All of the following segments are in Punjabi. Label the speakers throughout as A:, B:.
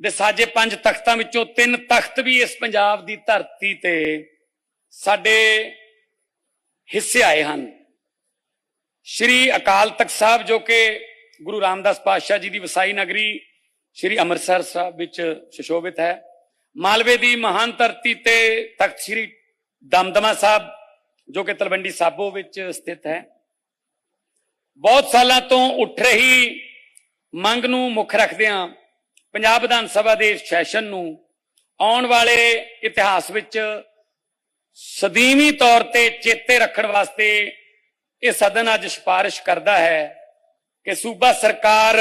A: ਦੇ ਸਾਜੇ ਪੰਜ ਤਖਤਾਂ ਵਿੱਚੋਂ ਤਿੰਨ ਤਖਤ ਵੀ ਇਸ ਪੰਜਾਬ ਦੀ ਧਰਤੀ ਤੇ ਸਾਡੇ ਹਿੱਸੇ ਆਏ ਹਨ। ਸ਼੍ਰੀ ਅਕਾਲ ਤਖਤ ਸਾਹਿਬ ਜੋ ਕਿ ਗੁਰੂ ਰਾਮਦਾਸ ਪਾਤਸ਼ਾਹ ਜੀ ਦੀ ਵਸਾਈ ਨਗਰੀ ਸ਼੍ਰੀ ਅੰਮ੍ਰਿਤਸਰ ਸਾਹਿਬ ਵਿੱਚ ਸੁਸ਼ੋਭਿਤ ਹੈ, ਮਾਲਵੇ ਦੀ ਮਹਾਨ ਧਰਤੀ ਤੇ ਤਖਤ ਸ਼੍ਰੀ ਦਮਦਮਾ ਸਾਹਿਬ ਜੋ ਕਿ ਤਲਵੰਡੀ ਸਾਬੋ ਵਿੱਚ ਸਥਿਤ ਹੈ। ਬਹੁਤ ਸਾਲਾਂ ਤੋਂ ਉੱਠ ਰਹੀ ਮੰਗ ਨੂੰ ਮੁੱਖ ਰੱਖਦਿਆਂ ਪੰਜਾਬ ਵਿਧਾਨ ਸਭਾ ਦੇ ਸੈਸ਼ਨ ਨੂੰ ਆਉਣ ਵਾਲੇ ਇਤਿਹਾਸ ਵਿੱਚ ਸਦੀਵੀ ਤੌਰ ਤੇ ਚੇਤੇ ਰੱਖਣ ਵਾਸਤੇ ਇਹ ਸਦਨ ਅੱਜ ਸਿਫਾਰਿਸ਼ ਕਰਦਾ ਹੈ ਕਿ ਸੂਬਾ ਸਰਕਾਰ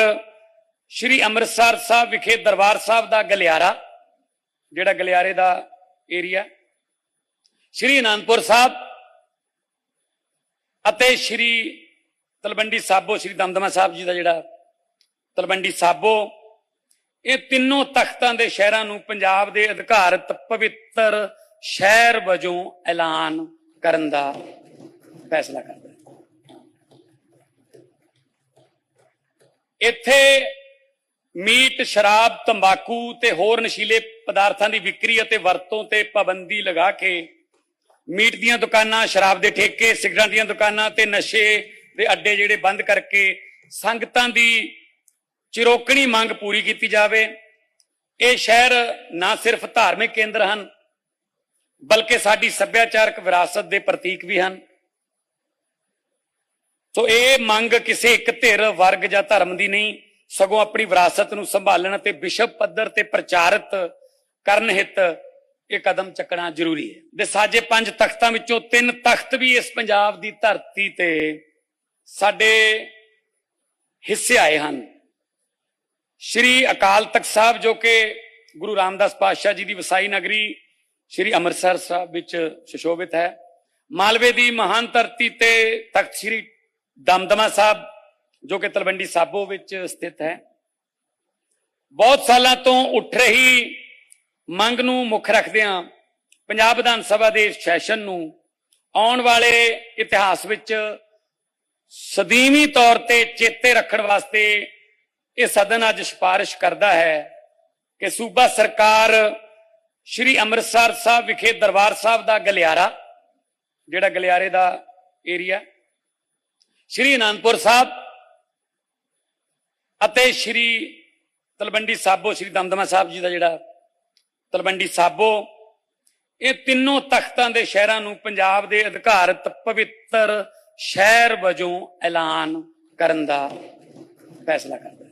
A: ਸ਼੍ਰੀ ਅੰਮ੍ਰਿਤਸਰ ਸਾਹਿਬ ਵਿਖੇ ਦਰਬਾਰ ਸਾਹਿਬ ਦਾ ਗਲਿਆਰਾ, ਜਿਹੜਾ ਗਲਿਆਰੇ ਦਾ ਏਰੀਆ ਸ਼੍ਰੀ ਅਨੰਦਪੁਰ ਸਾਹਿਬ ਅਤੇ ਸ਼੍ਰੀ ਤਲਵੰਡੀ ਸਾਬੋ, ਸ਼੍ਰੀ ਦਮਦਮਾ ਸਾਹਿਬ ਜੀ ਦਾ ਜਿਹੜਾ ਤਲਵੰਡੀ ਸਾਬੋ ਇਹ ਤਿੰਨੋਂ ਤਖਤਾਂ ਦੇ ਸ਼ਹਿਰਾਂ ਨੂੰ ਪੰਜਾਬ ਦੇ ਅਧਿਕਾਰਤ ਪਵਿੱਤਰ ਸ਼ਹਿਰ ਵਜੋਂ ਐਲਾਨ ਕਰਨ ਦਾ ਫੈਸਲਾ ਕਰਦਾ ਇੱਥੇ ਮੀਟ, ਸ਼ਰਾਬ, ਤੰਬਾਕੂ ਤੇ ਹੋਰ ਨਸ਼ੀਲੇ ਪਦਾਰਥਾਂ ਦੀ ਵਿਕਰੀ ਅਤੇ ਵਰਤੋਂ ਤੇ ਪਾਬੰਦੀ ਲਗਾ ਕੇ ਮੀਟ ਦੀਆਂ ਦੁਕਾਨਾਂ, ਸ਼ਰਾਬ ਦੇ ਠੇਕੇ, ਸਿਗਰਟਾਂ ਦੀਆਂ ਦੁਕਾਨਾਂ ਤੇ ਨਸ਼ੇ ਦੇ ਅੱਡੇ ਜਿਹੜੇ ਬੰਦ ਕਰਕੇ ਸੰਗਤਾਂ ਦੀ ਚਿਰੋਕਣੀ ਮੰਗ ਪੂਰੀ ਕੀਤੀ ਜਾਵੇ। ਇਹ ਸ਼ਹਿਰ ਨਾ ਸਿਰਫ ਧਾਰਮਿਕ ਕੇਂਦਰ ਹਨ, ਬਲਕਿ ਸਾਡੀ ਸੱਭਿਆਚਾਰਕ ਵਿਰਾਸਤ ਦੇ ਪ੍ਰਤੀਕ ਵੀ ਹਨ। ਸੋ ਇਹ ਮੰਗ ਕਿਸੇ ਇੱਕ ਧਿਰ ਵਰਗ ਜਾਂ ਧਰਮ ਦੀ ਨਹੀਂ, ਸਗੋਂ ਆਪਣੀ ਵਿਰਾਸਤ ਨੂੰ ਸੰਭਾਲਣ ਅਤੇ ਵਿਸ਼ਵ ਪੱਧਰ ਤੇ ਪ੍ਰਚਾਰਿਤ ਕਰਨ ਹਿੱਤ ਇਹ ਕਦਮ ਚੱਕਣਾ ਜ਼ਰੂਰੀ ਹੈ। ਦੇ ਸਾਜੇ ਪੰਜ ਤਖਤਾਂ ਵਿੱਚੋਂ ਤਿੰਨ ਤਖਤ ਵੀ ਇਸ ਪੰਜਾਬ ਦੀ ਧਰਤੀ ਤੇ ਸਾਡੇ ਹਿੱਸੇ ਆਏ ਹਨ। ਸ਼੍ਰੀ ਅਕਾਲ ਤਖਤ ਸਾਹਿਬ ਜੋ ਕਿ ਗੁਰੂ ਰਾਮਦਾਸ ਪਾਤਸ਼ਾਹ ਜੀ ਦੀ ਵਸਾਈ ਨਗਰੀ ਸ਼੍ਰੀ ਅੰਮ੍ਰਿਤਸਰ ਸਾਹਿਬ ਵਿੱਚ ਸੁਸ਼ੋਭਿਤ ਹੈ। ਮਾਲਵੇ ਦੀ ਮਹਾਨ ਧਰਤੀ ਤੇ ਤਖਤ ਸ਼੍ਰੀ ਦਮਦਮਾ ਸਾਹਿਬ ਜੋ ਕਿ ਤਲਵੰਡੀ ਸਾਬੋ ਵਿੱਚ ਸਥਿਤ ਹੈ। ਬਹੁਤ ਸਾਲਾਂ ਤੋਂ ਉੱਠ ਰਹੀ ਮੰਗ ਨੂੰ ਮੁੱਖ ਰੱਖਦਿਆਂ ਪੰਜਾਬ ਵਿਧਾਨ ਸਭਾ ਦੇ ਸੈਸ਼ਨ ਨੂੰ ਆਉਣ ਵਾਲੇ ਇਤਿਹਾਸ ਵਿੱਚ ਸਦੀਵੀ ਤੌਰ ਤੇ ਚੇਤੇ ਰੱਖਣ ਵਾਸਤੇ ਇਹ ਸਦਨ ਅੱਜ ਸਿਫਾਰਿਸ਼ ਕਰਦਾ ਹੈ ਕਿ ਸੂਬਾ ਸਰਕਾਰ ਸ਼੍ਰੀ ਅੰਮ੍ਰਿਤਸਰ ਸਾਹਿਬ ਵਿਖੇ ਦਰਬਾਰ ਸਾਹਿਬ ਦਾ ਗਲਿਆਰਾ, ਜਿਹੜਾ ਗਲਿਆਰੇ ਦਾ ਏਰੀਆ ਸ਼੍ਰੀ ਅਨੰਦਪੁਰ ਸਾਹਿਬ ਅਤੇ ਸ਼੍ਰੀ ਤਲਵੰਡੀ ਸਾਬੋ, ਸ਼੍ਰੀ ਦਮਦਮਾ ਸਾਹਿਬ ਜੀ ਦਾ ਜਿਹੜਾ ਤਲਵੰਡੀ ਸਾਬੋ, ਇਹ ਤਿੰਨੋਂ ਤਖਤਾਂ ਦੇ ਸ਼ਹਿਰਾਂ ਨੂੰ ਪੰਜਾਬ ਦੇ ਅਧਿਕਾਰਤ ਪਵਿੱਤਰ ਸ਼ਹਿਰ ਵਜੋਂ ਐਲਾਨ ਕਰਨ ਦਾ ਫੈਸਲਾ ਕਰਦਾ ਹੈ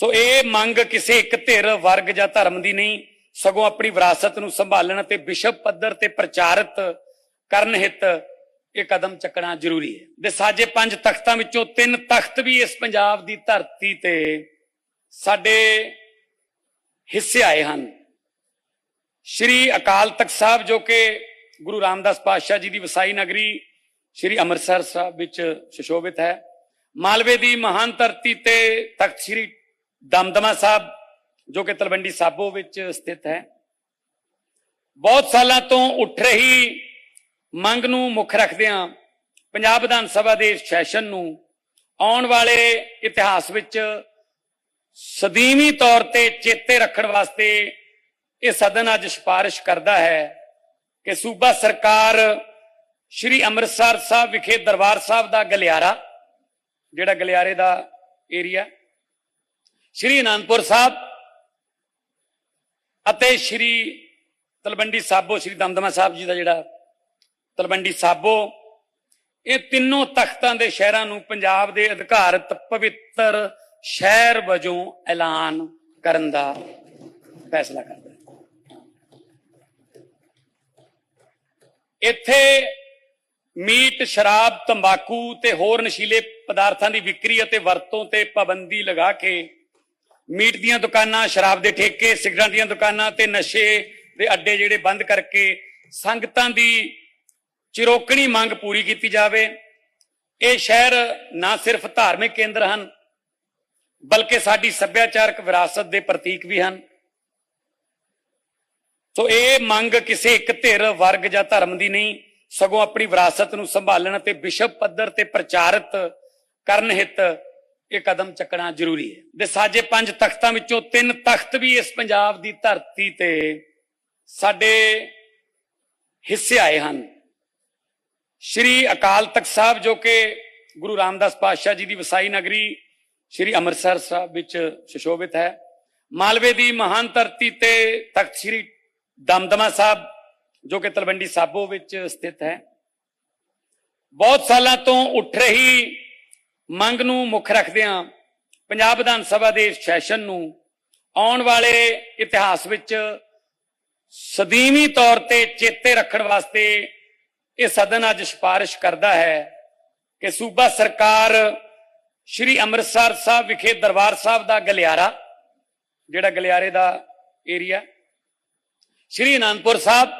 A: ਸੋ ਇਹ ਮੰਗ ਕਿਸੇ ਇੱਕ ਧਿਰ, ਵਰਗ ਜਾਂ ਧਰਮ ਦੀ ਨਹੀਂ, ਸਗੋਂ ਆਪਣੀ ਵਿਰਾਸਤ ਨੂੰ ਸੰਭਾਲਣ ਅਤੇ ਵਿਸ਼ਵ ਪੱਧਰ ਤੇ ਪ੍ਰਚਾਰਿਤ ਕਰਨ ਹਿੱਤ ਇਹ ਕਦਮ ਚੱਕਣਾ ਜ਼ਰੂਰੀ ਹੈ। ਦੇ ਸਾਜੇ ਪੰਜ ਤਖਤਾਂ ਵਿੱਚੋਂ ਤਿੰਨ ਤਖਤ ਵੀ ਇਸ ਪੰਜਾਬ ਦੀ ਧਰਤੀ ਤੇ ਸਾਡੇ ਹਿੱਸੇ ਆਏ ਹਨ। ਸ਼੍ਰੀ ਅਕਾਲ ਤਖਤ ਸਾਹਿਬ ਜੋ ਕਿ ਗੁਰੂ ਰਾਮਦਾਸ ਪਾਤਸ਼ਾਹ ਜੀ ਦੀ ਵਸਾਈ ਨਗਰੀ ਸ਼੍ਰੀ ਅੰਮ੍ਰਿਤਸਰ ਸਾਹਿਬ ਵਿੱਚ ਸੁਸ਼ੋਭਿਤ ਹੈ, ਮਾਲਵੇ ਦੀ ਮਹਾਨ ਧਰਤੀ ਤੇ ਤਖਤ ਸ਼੍ਰੀ ਦਮਦਮਾ ਸਾਹਿਬ, ਜੋ ਕਿ ਤਲਵੰਡੀ ਸਾਬੋ ਵਿੱਚ ਸਥਿਤ ਹੈ, ਬਹੁਤ ਸਾਲਾਂ ਤੋਂ ਉੱਠ ਰਹੀ ਮੰਗ ਨੂੰ ਮੁੱਖ ਰੱਖਦਿਆਂ ਪੰਜਾਬ ਵਿਧਾਨ ਸਭਾ ਦੇ ਸੈਸ਼ਨ ਨੂੰ ਆਉਣ ਵਾਲੇ ਇਤਿਹਾਸ ਵਿੱਚ ਸਦੀਵੀ ਤੌਰ ਤੇ ਚੇਤੇ ਰੱਖਣ ਵਾਸਤੇ ਇਹ ਸਦਨ ਅੱਜ ਸਿਫਾਰਿਸ਼ ਕਰਦਾ ਹੈ ਕਿ ਸੂਬਾ ਸਰਕਾਰ ਸ਼੍ਰੀ ਅੰਮ੍ਰਿਤਸਰ ਸਾਹਿਬ ਵਿਖੇ ਦਰਬਾਰ ਸਾਹਿਬ ਦਾ ਗਲਿਆਰਾ, ਜਿਹੜਾ ਗਲਿਆਰੇ ਦਾ ਏਰੀਆ ਸ਼੍ਰੀ ਅਨੰਦਪੁਰ ਸਾਹਿਬ ਅਤੇ ਸ਼੍ਰੀ ਤਲਵੰਡੀ ਸਾਬੋ, ਸ਼੍ਰੀ ਦਮਦਮਾ ਸਾਹਿਬ ਜੀ ਦਾ ਜਿਹੜਾ ਤਲਵੰਡੀ ਸਾਬੋ, ਇਹ ਤਿੰਨੋਂ ਤਖਤਾਂ ਦੇ ਸ਼ਹਿਰਾਂ ਨੂੰ ਪੰਜਾਬ ਦੇ ਅਧਿਕਾਰਤ ਪਵਿੱਤਰ ਸ਼ਹਿਰ ਵਜੋਂ ਐਲਾਨ ਕਰਨ ਦਾ ਫੈਸਲਾ ਕਰਦਾ ਇੱਥੇ ਮੀਟ, ਸ਼ਰਾਬ, ਤੰਬਾਕੂ ਤੇ ਹੋਰ ਨਸ਼ੀਲੇ ਪਦਾਰਥਾਂ ਦੀ ਵਿਕਰੀ ਅਤੇ ਵਰਤੋਂ ਤੇ ਪਾਬੰਦੀ ਲਗਾ ਕੇ ਮੀਟ ਦੀਆਂ ਦੁਕਾਨਾਂ, ਸ਼ਰਾਬ ਦੇ ਠੇਕੇ, ਸਿਗਰਟਾਂ ਦੀਆਂ ਦੁਕਾਨਾਂ ਤੇ ਨਸ਼ੇ ਦੇ ਅੱਡੇ ਜਿਹੜੇ ਬੰਦ ਕਰਕੇ ਸੰਗਤਾਂ ਦੀ ਚਿਰੋਕਣੀ ਮੰਗ ਪੂਰੀ ਕੀਤੀ ਜਾਵੇ। ਇਹ ਸ਼ਹਿਰ ਨਾ ਸਿਰਫ ਧਾਰਮਿਕ ਕੇਂਦਰ ਹਨ, ਬਲਕਿ ਸਾਡੀ ਸੱਭਿਆਚਾਰਕ ਵਿਰਾਸਤ ਦੇ ਪ੍ਰਤੀਕ ਵੀ ਹਨ। ਸੋ ਇਹ ਮੰਗ ਕਿਸੇ ਇੱਕ ਧਿਰ, ਵਰਗ ਜਾਂ ਧਰਮ ਦੀ ਨਹੀਂ, ਸਗੋਂ ਆਪਣੀ ਵਿਰਾਸਤ ਨੂੰ ਸੰਭਾਲਣ ਅਤੇ ਵਿਸ਼ਵ ਪੱਧਰ ਤੇ ਪ੍ਰਚਾਰਿਤ ਕਰਨ ਹਿੱਤ ਇਹ ਕਦਮ ਚੱਕਣਾ ਜ਼ਰੂਰੀ ਹੈ। ਦੇ ਸਾਜੇ ਪੰਜ ਤਖਤਾਂ ਵਿੱਚੋਂ ਤਿੰਨ ਤਖਤ ਵੀ ਇਸ ਪੰਜਾਬ ਦੀ ਧਰਤੀ ਤੇ ਸਾਡੇ ਹਿੱਸੇ ਆਏ ਹਨ। ਸ਼੍ਰੀ ਅਕਾਲ ਤਖਤ ਸਾਹਿਬ ਜੋ ਕਿ ਗੁਰੂ ਰਾਮਦਾਸ ਪਾਤਸ਼ਾਹ ਜੀ ਦੀ ਵਸਾਈ ਨਗਰੀ ਸ਼੍ਰੀ ਅੰਮ੍ਰਿਤਸਰ ਸਾਹਿਬ ਵਿੱਚ ਸੁਸ਼ੋਭਿਤ ਹੈ। ਮਾਲਵੇ ਦੀ ਮਹਾਨ ਧਰਤੀ ਤੇ ਤਖਤ ਸ਼੍ਰੀ ਦਮਦਮਾ ਸਾਹਿਬ ਜੋ ਕਿ ਤਲਵੰਡੀ ਸਾਬੋ ਵਿੱਚ ਸਥਿਤ ਹੈ। ਬਹੁਤ ਸਾਲਾਂ ਤੋਂ ਉੱਠ ਰਹੀ ਮੰਗ ਨੂੰ ਮੁੱਖ ਰੱਖਦਿਆਂ ਪੰਜਾਬ ਵਿਧਾਨ ਸਭਾ ਦੇ ਸੈਸ਼ਨ ਨੂੰ ਆਉਣ ਵਾਲੇ ਇਤਿਹਾਸ ਵਿੱਚ ਸਦੀਵੀ ਤੌਰ ਤੇ ਚੇਤੇ ਰੱਖਣ ਵਾਸਤੇ ਇਹ ਸਦਨ ਅੱਜ ਸਿਫਾਰਿਸ਼ ਕਰਦਾ ਹੈ ਕਿ ਸੂਬਾ ਸਰਕਾਰ ਸ਼੍ਰੀ ਅੰਮ੍ਰਿਤਸਰ ਸਾਹਿਬ ਵਿਖੇ ਦਰਬਾਰ ਸਾਹਿਬ ਦਾ ਗਲਿਆਰਾ, ਜਿਹੜਾ ਗਲਿਆਰੇ ਦਾ ਏਰੀਆ ਸ਼੍ਰੀ ਅਨੰਦਪੁਰ ਸਾਹਿਬ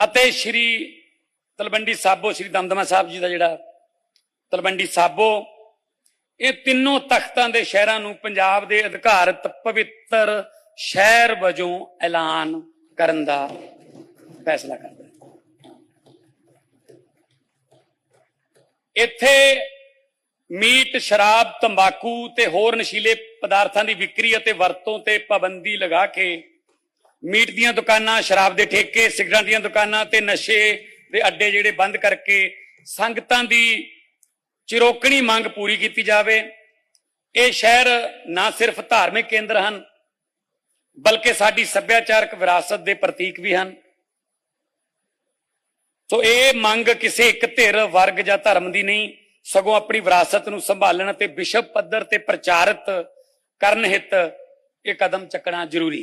A: ਅਤੇ ਸ਼੍ਰੀ ਤਲਵੰਡੀ ਸਾਬੋ, ਸ਼੍ਰੀ ਦਮਦਮਾ ਸਾਹਿਬ ਜੀ ਦਾ ਜਿਹੜਾ ਤਲਵੰਡੀ ਸਾਬੋ, ਇਹ ਤਿੰਨੋਂ ਤਖਤਾਂ ਦੇ ਸ਼ਹਿਰਾਂ ਨੂੰ ਪੰਜਾਬ ਦੇ ਅਧਿਕਾਰਤ ਪਵਿੱਤਰ ਸ਼ਹਿਰ ਵਜੋਂ ਐਲਾਨ ਕਰਨ ਦਾ ਫੈਸਲਾ ਕਰਦਾ ਹੈ। ਇੱਥੇ ਮੀਟ, ਸ਼ਰਾਬ, ਤੰਬਾਕੂ ਤੇ ਹੋਰ ਨਸ਼ੀਲੇ ਪਦਾਰਥਾਂ ਦੀ ਵਿਕਰੀ ਅਤੇ ਵਰਤੋਂ ਤੇ ਪਾਬੰਦੀ ਲਗਾ ਕੇ ਮੀਟ ਦੀਆਂ ਦੁਕਾਨਾਂ, ਸ਼ਰਾਬ ਦੇ ਠੇਕੇ, ਸਿਗਰਟਾਂ ਦੀਆਂ ਦੁਕਾਨਾਂ ਤੇ ਨਸ਼ੇ ਦੇ ਅੱਡੇ ਜਿਹੜੇ ਬੰਦ ਕਰਕੇ ਸੰਗਤਾਂ ਦੀ ਚਿਰੋਕਣੀ ਮੰਗ ਪੂਰੀ ਕੀਤੀ ਜਾਵੇ। ਇਹ ਸ਼ਹਿਰ ਨਾ ਸਿਰਫ ਧਾਰਮਿਕ ਕੇਂਦਰ ਹਨ, ਬਲਕਿ ਸਾਡੀ ਸੱਭਿਆਚਾਰਕ ਵਿਰਾਸਤ ਦੇ ਪ੍ਰਤੀਕ ਵੀ ਹਨ। ਸੋ ਇਹ ਮੰਗ ਕਿਸੇ ਇੱਕ ਧਿਰ, ਵਰਗ ਜਾਂ ਧਰਮ ਦੀ ਨਹੀਂ, ਸਗੋਂ ਆਪਣੀ ਵਿਰਾਸਤ ਨੂੰ ਸੰਭਾਲਣ ਅਤੇ ਵਿਸ਼ਵ ਪੱਧਰ ਤੇ ਪ੍ਰਚਾਰਿਤ ਕਰਨ ਹਿੱਤ ਇਹ ਕਦਮ ਚੱਕਣਾ ਜ਼ਰੂਰੀ ਹੈ।